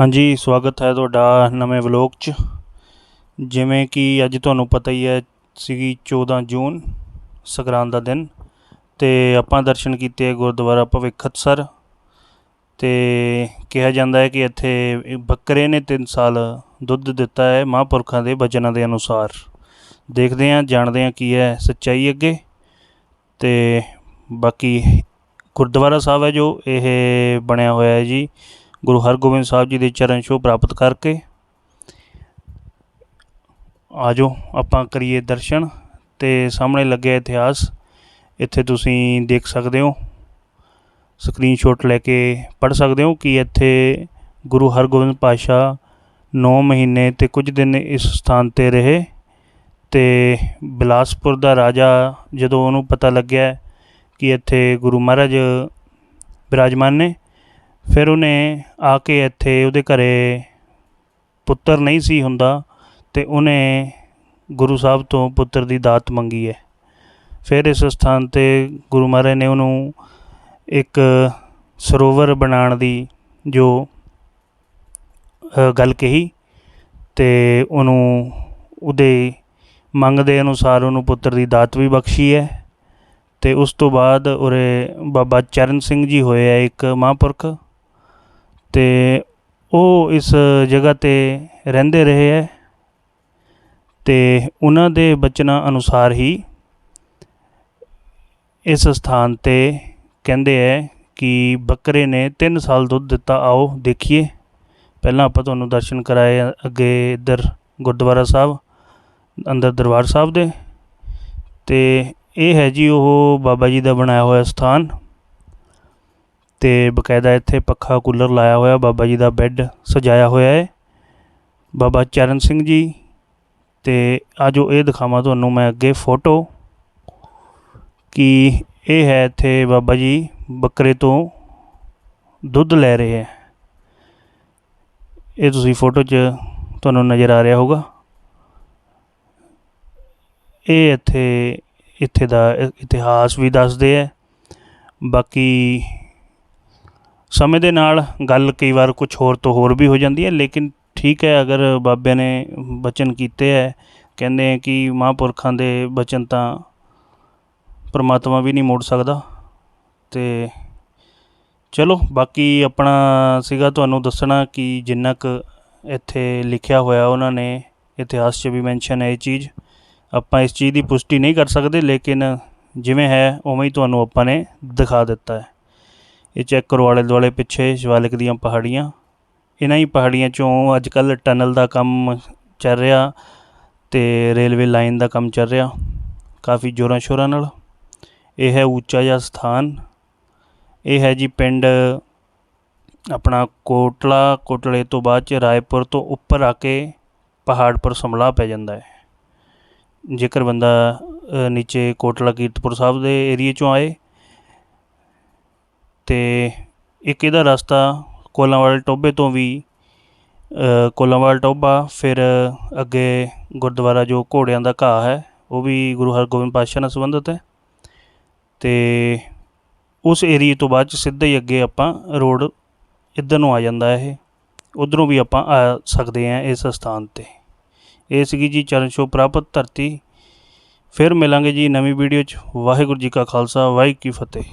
ਹਾਂਜੀ, ਸਵਾਗਤ ਹੈ ਤੁਹਾਡਾ ਨਵੇਂ ਵਲੋਗ 'ਚ। ਜਿਵੇਂ ਕਿ ਅੱਜ ਤੁਹਾਨੂੰ ਪਤਾ ਹੀ ਹੈ, ਸੀਗੀ 14 ਜੂਨ, ਸੰਗਰਾਂਦ ਦਾ ਦਿਨ। ਤੇ ਆਪਾਂ ਦਰਸ਼ਨ ਕੀਤੇ ਗੁਰਦੁਆਰਾ ਭਵਿੱਖਤਸਰ ਤੇ ਕਿਹਾ ਜਾਂਦਾ ਹੈ ਕਿ ਇੱਥੇ ਬੱਕਰੇ ਨੇ 3 ਸਾਲ ਦੁੱਧ ਦਿੱਤਾ ਹੈ ਮਹਾਂਪੁਰਖਾਂ ਦੇ ਬਚਨਾਂ ਦੇ ਅਨੁਸਾਰ। ਦੇਖਦੇ ਹਾਂ, ਜਾਣਦੇ ਹਾਂ ਕੀ ਹੈ ਸੱਚਾਈ ਅੱਗੇ। ਤੇ ਬਾਕੀ ਗੁਰਦੁਆਰਾ ਸਾਹਿਬ ਹੈ ਜੋ, ਇਹ ਬਣਿਆ ਹੋਇਆ ਹੈ ਜੀ। ਗੁਰੂ ਹਰਗੋਬਿੰਦ ਸਾਹਿਬ ਜੀ ਦੇ ਚਰਨ ਛੋਹ ਪ੍ਰਾਪਤ ਕਰਕੇ ਆਜੋ, ਆਪਾਂ ਕਰੀਏ ਦਰਸ਼ਨ ਤੇ ਸਾਹਮਣੇ ਲੱਗਿਆ ਇਤਿਹਾਸ। ਇੱਥੇ ਤੁਸੀਂ ਦੇਖ ਸਕਦੇ ਹੋ ਸਕਰੀਨਸ਼ਾਟ ਲੈ ਕੇ ਪੜ੍ਹ ਸਕਦੇ ਹੋ ਕਿ ਇੱਥੇ ਗੁਰੂ ਹਰਗੋਬਿੰਦ ਪਾਤਸ਼ਾਹ 9 ਮਹੀਨੇ ਤੇ ਕੁਝ ਦਿਨ ਇਸ ਸਥਾਨ ਤੇ ਰਹੇ ਤੇ ਬਿਲਾਸਪੁਰ ਦਾ ਰਾਜਾ ਜਦੋਂ ਉਹਨੂੰ ਪਤਾ ਲੱਗਿਆ ਕਿ ਇੱਥੇ ਗੁਰੂ ਮਹਾਰਾਜ ਬਿਰਾਜਮਾਨ ਨੇ ਫਿਰ ਉਹਨੇ ਆ ਕੇ ਇੱਥੇ ਉਹਦੇ ਘਰੇ ਪੁੱਤਰ ਨਹੀਂ ਸੀ ਹੁੰਦਾ ਤੇ ਉਹਨੇ ਗੁਰੂ ਸਾਹਿਬ ਤੋਂ ਪੁੱਤਰ ਦੀ ਦਾਤ ਮੰਗੀ ਹੈ। ਫਿਰ ਇਸ ਸਥਾਨ ਤੇ ਗੁਰੂ ਮਹਾਰਾਜ ਨੇ ਉਹਨੂੰ ਇੱਕ ਸਰੋਵਰ ਬਣਾਉਣ ਦੀ ਜੋ ਗੱਲ ਕਹੀ ਤੇ ਉਹਨੂੰ ਉਹਦੇ ਮੰਗ ਦੇ ਅਨੁਸਾਰ ਉਹਨੂੰ ਪੁੱਤਰ ਦੀ ਦਾਤ ਵੀ ਬਖਸ਼ੀ ਹੈ ਤੇ ਉਸ ਤੋਂ ਬਾਅਦ ਉਰੇ ਬਾਬਾ ਚਰਨ ਸਿੰਘ ਜੀ ਹੋਏ ਆ ਇੱਕ ਮਹਾਂਪੁਰਖ। ਅਤੇ ਉਹ ਇਸ ਜਗ੍ਹਾ ਤੇ ਰਹਿੰਦੇ ਰਹੇ ਹੈ ਅਤੇ ਉਹਨਾਂ ਦੇ ਬਚਨਾਂ ਅਨੁਸਾਰ ਹੀ ਇਸ ਸਥਾਨ ਤੇ ਕਹਿੰਦੇ ਹੈ ਕਿ ਬੱਕਰੇ ਨੇ 3 ਸਾਲ ਦੁੱਧ ਦਿੱਤਾ, ਆਓ ਦੇਖੀਏ। ਪਹਿਲਾਂ ਆਪਾਂ ਤੁਹਾਨੂੰ ਦਰਸ਼ਨ ਕਰਾਏ ਅੱਗੇ ਇੱਧਰ ਗੁਰਦੁਆਰਾ ਸਾਹਿਬ, ਅੰਦਰ ਦਰਬਾਰ ਸਾਹਿਬ ਦੇ। ਤੇ ਇਹ ਹੈ ਜੀ ਉਹ ਬਾਬਾ ਜੀ ਦਾ ਬਣਾਇਆ ਹੋਇਆ ਸਥਾਨ। ਤੇ ਬਕਾਇਦਾ ਇੱਥੇ ਪੱਖਾ ਕੂਲਰ ਲਾਇਆ ਹੋਇਆ, ਬਾਬਾ ਜੀ ਦਾ ਬੈੱਡ ਸਜਾਇਆ ਹੋਇਆ ਹੈ। ਬਾਬਾ ਚਰਨ ਸਿੰਘ ਜੀ, ਤੇ ਆ ਜੋ ਇਹ ਦਿਖਾਵਾਂ ਤੁਹਾਨੂੰ ਮੈਂ ਅੱਗੇ ਫੋਟੋ ਕਿ ਇਹ ਹੈ ਇੱਥੇ ਬਾਬਾ ਜੀ ਬੱਕਰੇ ਤੋਂ ਦੁੱਧ ਲੈ ਰਹੇ ਹੈ। ਇਹ ਤੁਸੀਂ ਫੋਟੋ 'ਚ ਤੁਹਾਨੂੰ ਨਜ਼ਰ ਆ ਰਿਹਾ ਹੋਗਾ ਇਹ ਇੱਥੇ ਇੱਥੇ ਦਾ ਇਤਿਹਾਸ ਵੀ ਦੱਸਦੇ ਹੈ। ਬਾਕੀ ਸਮੇਂ ਦੇ ਨਾਲ ਗੱਲ ਕਈ ਵਾਰ ਕੁਝ ਹੋਰ ਤੋਂ ਹੋਰ ਵੀ ਹੋ ਜਾਂਦੀ ਹੈ, ਲੇਕਿਨ ਠੀਕ ਹੈ, ਅਗਰ ਬਾਬਿਆਂ ਨੇ ਬਚਨ ਕੀਤੇ ਹੈ, ਕਹਿੰਦੇ ਹੈ ਕਿ ਮਹਾਂਪੁਰਖਾਂ ਦੇ ਬਚਨ ਤਾਂ ਪਰਮਾਤਮਾ ਵੀ ਨਹੀਂ ਮੋੜ ਸਕਦਾ। ਤੇ ਚਲੋ, ਬਾਕੀ ਆਪਣਾ ਸੀਗਾ ਤੁਹਾਨੂੰ ਦੱਸਣਾ ਕਿ ਜਿੰਨਾ ਕੁ ਇੱਥੇ ਲਿਖਿਆ ਹੋਇਆ ਉਹਨਾਂ ਨੇ, ਇਤਿਹਾਸ 'ਚ ਵੀ ਮੈਂਸ਼ਨ ਹੈ ਇਹ ਚੀਜ਼। ਆਪਾਂ ਇਸ ਚੀਜ਼ ਦੀ ਪੁਸ਼ਟੀ ਨਹੀਂ ਕਰ ਸਕਦੇ, ਲੇਕਿਨ ਜਿਵੇਂ ਹੈ, ਉਵੇਂ ਹੀ ਤੁਹਾਨੂੰ ਆਪਾਂ ਨੇ ਦਿਖਾ ਦਿੱਤਾ ਹੈ। ਇਹ ਚੈੱਕ ਕਰੋ ਆਲੇ ਦੁਆਲੇ ਪਿੱਛੇ ਸ਼ਿਵਾਲਿਕ ਦੀਆਂ ਪਹਾੜੀਆਂ। ਇਹਨਾਂ ਹੀ ਪਹਾੜੀਆਂ ਚੋਂ ਅੱਜ ਕੱਲ੍ਹ ਟਨਲ ਦਾ ਕੰਮ ਚੱਲ ਰਿਹਾ ਤੇ ਰੇਲਵੇ ਲਾਈਨ ਦਾ ਕੰਮ ਚੱਲ ਰਿਹਾ, ਕਾਫੀ ਜ਼ੋਰਾਂ ਸ਼ੋਰਾਂ ਨਾਲ। ਇਹ ਹੈ ਉੱਚਾ ਜਿਹਾ ਸਥਾਨ। ਇਹ ਹੈ ਜੀ ਪਿੰਡ ਆਪਣਾ ਕੋਟਲਾ, ਕੋਟਲੇ ਤੋਂ ਬਾਅਦ ਚ ਰਾਏਪੁਰ ਤੋਂ ਉੱਪਰ ਆ ਕੇ ਪਹਾੜ ਪਰ ਸਮਲਾ ਪੈ ਜਾਂਦਾ ਹੈ। ਜੇਕਰ ਬੰਦਾ ਨੀਚੇ ਕੋਟਲਾ ਕੀਰਤਪੁਰ ਸਾਹਿਬ ਦੇ ਏਰੀਏ ਚੋਂ ਆਏ ਅਤੇ ਇੱਕ ਇਹਦਾ ਰਸਤਾ ਕੋਲਾਂਵਾਲ ਟੋਭੇ ਤੋਂ ਵੀ ਕੋਲਾਂਵਾਲ ਟੋਭਾ, ਫਿਰ ਅੱਗੇ ਗੁਰਦੁਆਰਾ ਜੋ ਘੋੜਿਆਂ ਦਾ ਘਾਹ ਹੈ, ਉਹ ਵੀ ਗੁਰੂ ਹਰਗੋਬਿੰਦ ਪਾਤਸ਼ਾਹ ਨਾਲ ਸੰਬੰਧਿਤ ਹੈ। ਅਤੇ ਉਸ ਏਰੀਏ ਤੋਂ ਬਾਅਦ ਚ ਸਿੱਧੇ ਹੀ ਅੱਗੇ ਆਪਾਂ ਰੋਡ ਇੱਧਰ ਨੂੰ ਆ ਜਾਂਦਾ ਇਹ। ਉਧਰੋਂ ਵੀ ਆਪਾਂ ਆ ਸਕਦੇ ਹਾਂ ਇਸ ਸਥਾਨ ਤੇ। ਇਹ ਸੀਗੀ ਜੀ ਚਰਨ ਛੋਹ ਪ੍ਰਾਪਤ ਧਰਤੀ। ਫਿਰ ਮਿਲਾਂਗੇ ਜੀ ਨਵੀਂ ਵੀਡੀਓ 'ਚ। ਵਾਹਿਗੁਰੂ ਜੀ ਕਾ ਖਾਲਸਾ, ਵਾਹਿਗੁਰੂ ਕੀ ਫਤਿਹ।